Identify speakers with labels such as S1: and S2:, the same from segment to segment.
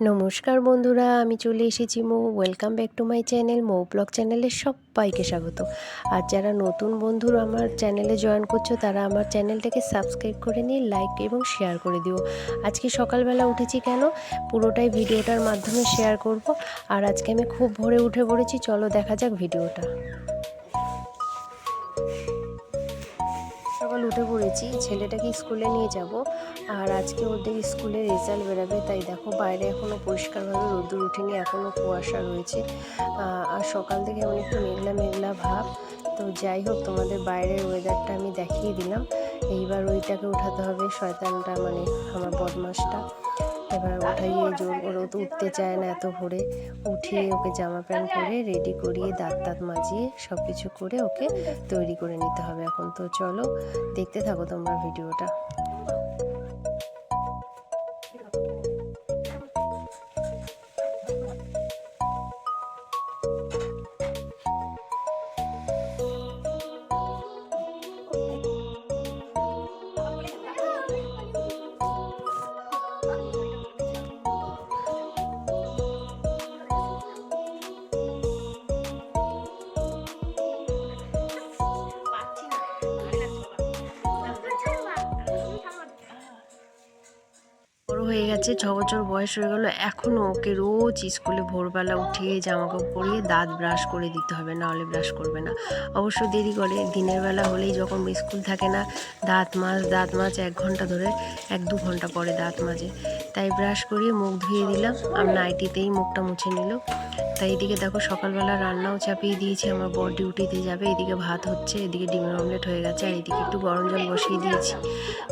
S1: নমস্কার বন্ধুরা, আমি চলে এসেছি Mou. Welcome back to my channel Mou vlog চ্যানেলে সবাইকে স্বাগত। আর যারা নতুন বন্ধুর আমার চ্যানেলে জয়েন করছ, তারা আমার চ্যানেলটাকে সাবস্ক্রাইব করে নিয়ে লাইক এবং শেয়ার করে দিও। আজকে সকালবেলা উঠেছি কেন? পুরোটাই ভিডিওটার মাধ্যমে শেয়ার করব। আর আজকে আমি খুব ভোরে উঠে পড়েছি, চলো দেখা যাক ভিডিওটা। পড়েছি ছেলেটাকে স্কুলে নিয়ে যাব। আর আজকে ওদের স্কুলে রেজাল্ট বেরোবে, তাই দেখো বাইরে এখনও পরিষ্কারভাবে রোদ্দুর উঠেনি এখনও কুয়াশা রয়েছে। আর সকাল থেকে এমন একটু মেঘলা মেঘলা ভাব। তো যাই হোক, তোমাদের বাইরের ওয়েদারটা আমি দেখিয়ে দিলাম। এইবার ওইটাকে উঠাতে হবে শয়তানটা মানে আমার বদমাসটা। এবার উঠাইয়ে জোর। করে তো উঠতে চায় না এত ভোরে। উঠিয়ে ওকে জামা প্যান্ট পরে রেডি করিয়ে দাঁত দাঁত মাজিয়ে সব কিছু করে ওকে তৈরি করে নিতে হবে এখন। তো চলো, দেখতে থাকো তোমরা ভিডিওটা। গেছে ছ বছর বয়স হয়ে গেলো এখনও ওকে রোজ স্কুলে ভোরবেলা উঠিয়ে জামা কাপড় পরিয়ে দাঁত ব্রাশ করে দিতে হবে, না হলে ব্রাশ করবে না। অবশ্য দেরি করে, দিনের বেলা হলেই যখন স্কুল থাকে না, দাঁত মাছ দাঁত মাছ এক ঘণ্টা ধরে, এক দু ঘণ্টা পরে দাঁত মাজে। তাই ব্রাশ করিয়ে মুখ ধুয়ে দিলাম, আর নাইটিতেই মুখটা মুছে নিল। তাই এদিকে দেখো সকালবেলা রান্নাও চাপিয়ে দিয়েছি, আমার বর ডিউটিতে যাবে, এদিকে ভাত হচ্ছে, এদিকে ডিমের অমলেট হয়ে গেছে, আর এদিকে একটু গরম জল বসিয়ে দিয়েছি।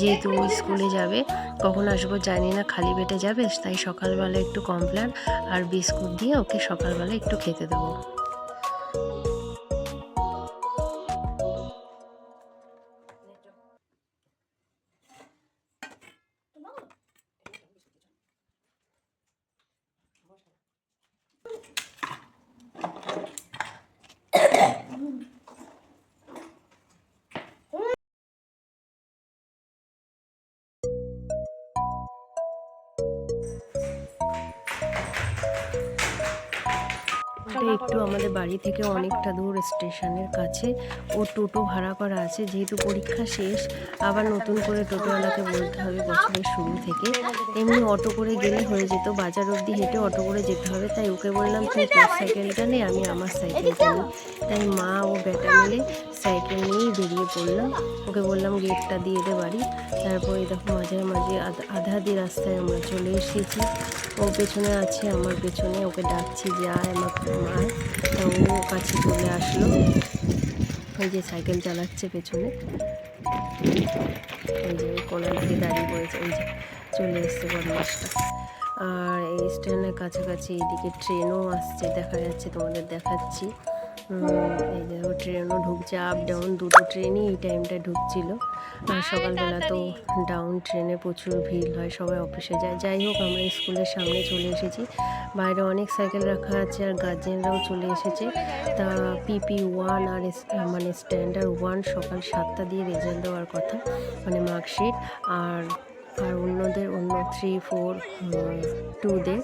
S1: যেহেতু ও স্কুলে যাবে, কখন আসব জানি না, খালি পেটে যাবে, তাই সকালবেলা একটু কমপ্ল্যান আর বিস্কুট দিয়ে ওকে সকালবেলা একটু খেতে দেবো। এটা একটু আমাদের বাড়ি থেকে অনেকটা দূর স্টেশনের কাছে। ও টোটো ভাড়া করা আছে, যেহেতু পরীক্ষা শেষ, আবার নতুন করে টোটোওয়ালাকে বলতে হবে বছরের শুরু থেকে। এমনি অটো করে গেলে হয়ে যেত, বাজার অবধি হেঁটে অটো করে যেতে হবে। তাই ওকে বললাম, তুই তোর সাইকেলটা নে, আমি আমার সাইকেলটা নিই তাই মা ও বেটা মিলে সাইকেল নিয়েই বেরিয়ে পড়লাম ওকে বললাম, গেটটা দিয়ে দে বাড়ি। তারপরে দেখো মাঝে মাঝে আধা আধা রাস্তায় আমরা চলে এসেছি। ও পেছনে আছে, আমার পেছনে। ওকে ডাকছি, যে আয় আমার তো ও কাছে চলে আসলো। ওই যে সাইকেল চালাচ্ছে পেছনে। এই যে কোনার দিকে দাঁড়িয়ে পড়েছে। ওই যে চলে এসছে বদমাসটা আর এই স্ট্যান্ডের কাছাকাছি এদিকে ট্রেনও আসছে। দেখা যাচ্ছে তোমাদের দেখাচ্ছি। এই যে ট্রেনও ঢুকছে আপ ডাউন দুটো ট্রেনই এই টাইমটায় ঢুকছিল। আর সকালবেলা তো ডাউন ট্রেনে প্রচুর ভিড় হয় সবাই অফিসে যায়। যাই হোক আমরা স্কুলের সামনে চলে এসেছি। বাইরে অনেক সাইকেল রাখা আছে আর গার্জেনরাও চলে এসেছে। তা পিপি ওয়ান আর মানে স্ট্যান্ডার্ড ওয়ান সকাল সাতটা দিয়ে রেজাল্ট দেওয়ার কথা মানে মার্কশিট আর আর অন্যদের অন্য থ্রি ফোর টুদের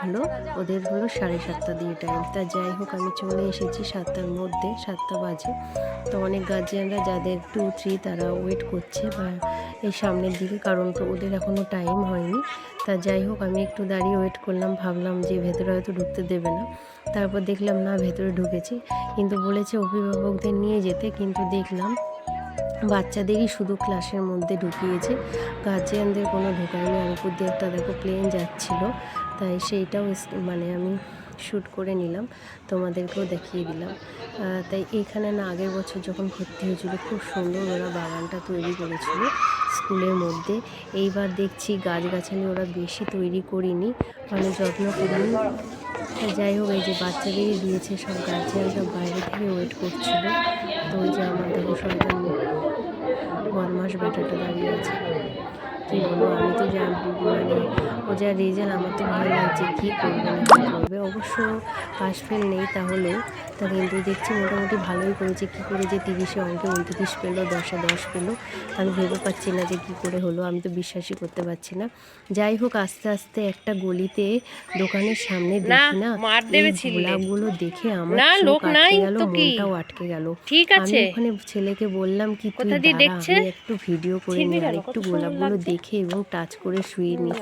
S1: হলো, ওদের হলো সাড়ে সাতটা দিয়ে টাইম তা যাই হোক, আমি চলে এসেছি সাতটার মধ্যে, সাতটা বাজে। তো অনেক গার্জিয়ানরা যাদের টু থ্রি তারা ওয়েট করছে বা এই সামনের দিকে, কারণ তো ওদের এখনও টাইম হয়নি। তা যাই হোক, আমি একটু দাঁড়িয়ে ওয়েট করলাম, ভাবলাম যে ভেতরে হয়তো ঢুকতে দেবে না। তারপর দেখলাম, না, ভেতরে ঢুকেছি। কিন্তু বলেছে অভিভাবকদের নিয়ে যেতে, কিন্তু দেখলাম বাচ্চাদেরই শুধু ক্লাসের মধ্যে ঢুকিয়েছে। গার্জিয়ানদের কোনো ঢোকায়নি। উপর দিয়ে একটা দেখো প্লেন যাচ্ছিল। তাই সেইটাও মানে আমি শ্যুট করে নিলাম। তোমাদেরকেও দেখিয়ে দিলাম। তাই এইখানে না আগের বছর যখন ভর্তি হয়েছিল, খুব সুন্দর ওরা বাগানটা তৈরি করেছিল স্কুলের মধ্যে। এইবার দেখছি গাছগাছালি ওরা বেশি তৈরি করিনি। মানে যত্ন করিনি। যাই হোক, এই যে বাচ্চাদেরই দিয়েছে সব গার্জিয়ান সব বাইরে থেকে ওয়েট করছিল। তো ওই যে আমার দেখো সন্তান বদমাস বেটাটা দাঁড়িয়ে আছে। কী আমি তো যা মানে ও যা রেজাল্ট আমার তো ভালো লাগছে কী করব। করবে অবশ্য পাশ ফেল নেই তাহলেও। তা কিন্তু দেখছি মোটামুটি ভালোই করেছে। কী করে যে তিরিশে অঙ্কে উনত্রিশ পেল দশে দশ পেল আমি ভেবে পাচ্ছি না যে কী করে হলো আমি তো বিশ্বাসই করতে পারছি না। যাই হোক আস্তে আস্তে একটা গলিতে দোকানের সামনে দেখি না। গোলাপগুলো দেখে আমার
S2: লোক নাই
S1: আটকে গেল মনটাও আটকে গেল।
S2: ঠিক
S1: আমি
S2: আছে।
S1: ওখানে ছেলেকে বললাম কি তুই? আমি একটু ভিডিও করে নি আর একটু গোলাপগুলো দেখে এবং টাচ করে শুয়ে নি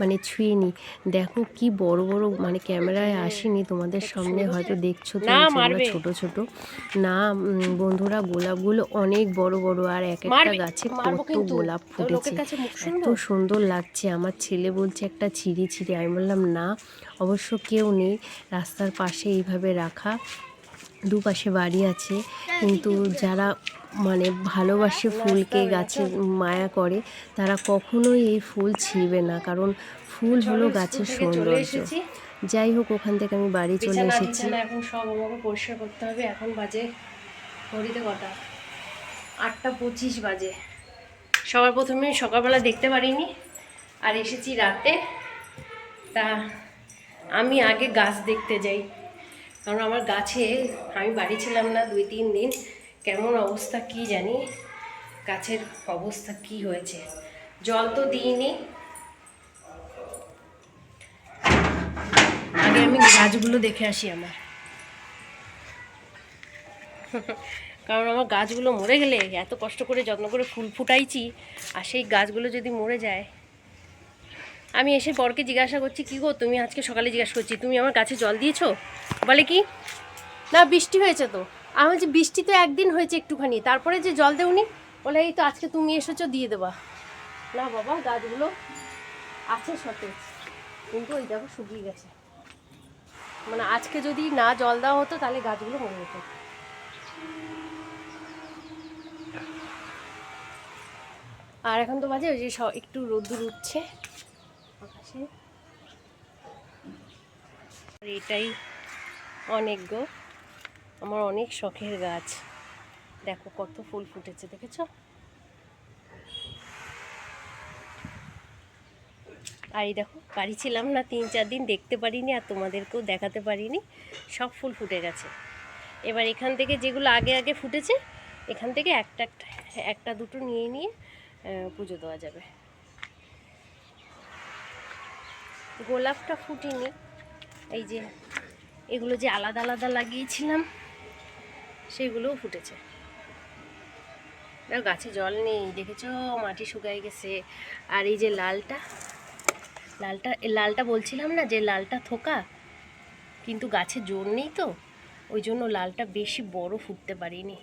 S1: মানে ছুঁয়ে নি। দেখো কি বড় বড় মানে ক্যামেরায় আসেনি তোমাদের সামনে হয়তো দেখছ
S2: না,
S1: তুমি ছোট ছোট। না বন্ধুরা গোলাপগুলো অনেক বড় বড় আর এক একটা গাছে কত গোলাপ ফুটেছে। এত সুন্দর। লাগছে। আমার ছেলে বলছে একটা ছিঁড়ি ছিঁড়ি। আমি বললাম না অবশ্য কেউ নেই। রাস্তার পাশে এইভাবে রাখা। দুপাশে বাড়ি আছে। কিন্তু যারা মানে ভালোবাসে ফুলকে গাছে মায়া করে তারা কখনোই এই ফুল ছিঁড়বে না। কারণ ফুল হলো গাছের সৌন্দর্য। যাই হোক ওখান থেকে আমি বাড়ি চলে এসেছি।
S2: এখন সব আমাকে পরিষ্কার করতে হবে। এখন বাজে ঘড়িতে কটা? আটটা পঁচিশ বাজে। সবার প্রথমে সকালবেলা দেখতে পারিনি আর এসেছি রাতে। তা আমি আগে গাছ দেখতে যাই কারণ আমার গাছে আমি বাড়ি ছিলাম না দুই তিন দিন। কেমন অবস্থা কি জানি গাছের অবস্থা কি হয়েছে? জল তো দিইনি আগে আমি গাছগুলো দেখে আসি আমার। কারণ আমার গাছগুলো মরে গেলে এত কষ্ট করে যত্ন করে ফুল ফুটাইছি, আর সেই গাছগুলো যদি মরে যায়, আমি এসে বরকে জিজ্ঞাসা করছি, কী গো, তুমি আজকে সকালে জিজ্ঞাসা করছি, তুমি আমার গাছে জল দিয়েছ? বলে কি, না, বৃষ্টি হয়েছে তো। আমি যে বৃষ্টি তো একদিন হয়েছে একটুখানি, তারপরে যে জল দেওনি? বলে, এই তো আজকে তুমি এসেছ, দিয়ে দেবা। না বাবা, গাছগুলো আছে সতেজ, কিন্তু ওই দেখো শুকিয়ে গেছে। মানে আজকে যদি না জল দেওয়া হতো, তাহলে গাছগুলো মরে যেত। আর এখন তো বাজে ওই যে একটু রোদ্দুর উঠছে। আকাশে। আর এটাই অনেক গো। আমার অনেক শখের গাছ। দেখো কত ফুল ফুটেছে, দেখেছ? আর এই দেখো, বাড়ি ছিলাম না তিন চার দিন, দেখতে পারিনি আর তোমাদেরকেও দেখাতে পারিনি। সব ফুল ফুটে গেছে। এবার এখান থেকে যেগুলো আগে আগে ফুটেছে, এখান থেকে একটা একটা একটা দুটো নিয়ে নিয়ে পুজো দেওয়া যাবে। গোলাপটা ফুটিনি। এই যে, এগুলো যে আলাদা আলাদা লাগিয়েছিলাম, সেগুলোও ফুটেছে। গাছে জল নেই, দেখেছ, মাটি শুকায় গেছে। আর এই যে লালটা লালটা লালটা বলছিলাম না যে লালটা থোকা? কিন্তু গাছে জোর নেই তো ওই জন্য লালটা বেশি বড় ফুটতে পারিনি।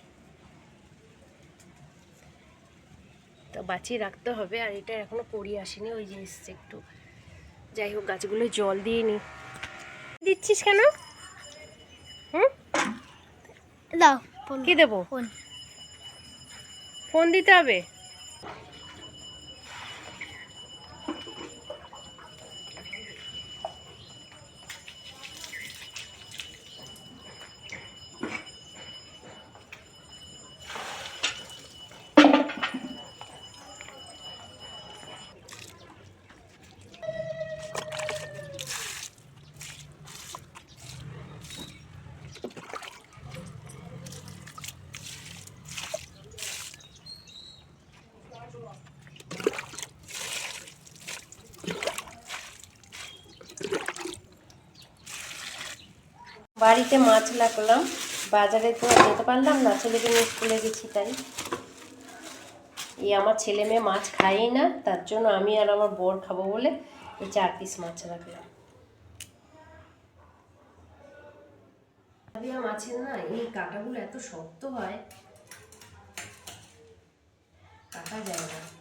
S2: তো বাঁচিয়ে রাখতে হবে আর এটা এখনও পড়ি আসেনি ওই যে এসছে একটু। যাই হোক গাছগুলো জল দিয়ে নি। দিচ্ছিস কেন? হুম?
S3: দাও ফোন
S2: কি দেবো?
S3: ফোন।
S2: ফোন দিতে হবে? বাড়িতে মাছ লাগলাম। বাজারে তো যেতে পারলাম না ছেলেকে নিয়ে স্কুলে গেছি তাই। এই আমার ছেলে মেয়ে মাছ খায়ই না, তার জন্য আমি আর আমার বর খাব বলে এই চার পিস মাছ রাখলাম। মাছের না, এই কাঁটাগুলো এত শক্ত হয়। কাটা যায় না।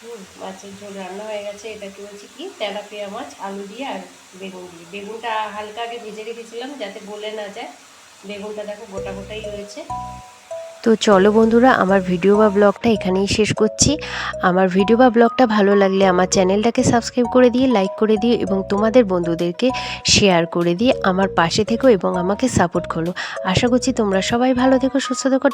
S2: হুম মাছের ঝোল রান্না হয়ে গেছে এটা কি বলছি কি, তেলাপিয়া মাছ, আলু দিয়ে আর বেগুন দিয়ে। বেগুনটা হালকা আগে ভেজে রেখেছিলাম, যাতে বলে না যায়। বেগুনটা দেখো গোটা গোটাই রয়েছে
S1: তো চলো বন্ধুরা, আমার ভিডিও বা ব্লগটা এখানেই শেষ করছি। আমার ভিডিও বা ব্লগটা ভালো লাগলে আমার চ্যানেলটাকে সাবস্ক্রাইব করে দিয়ে, লাইক করে দিও এবং তোমাদের বন্ধুদেরকে শেয়ার করে দিয়ে আমার পাশে থেকো এবং আমাকে সাপোর্ট করো। আশা করছি তোমরা সবাই ভালো থেকো, সুস্থ থেকো।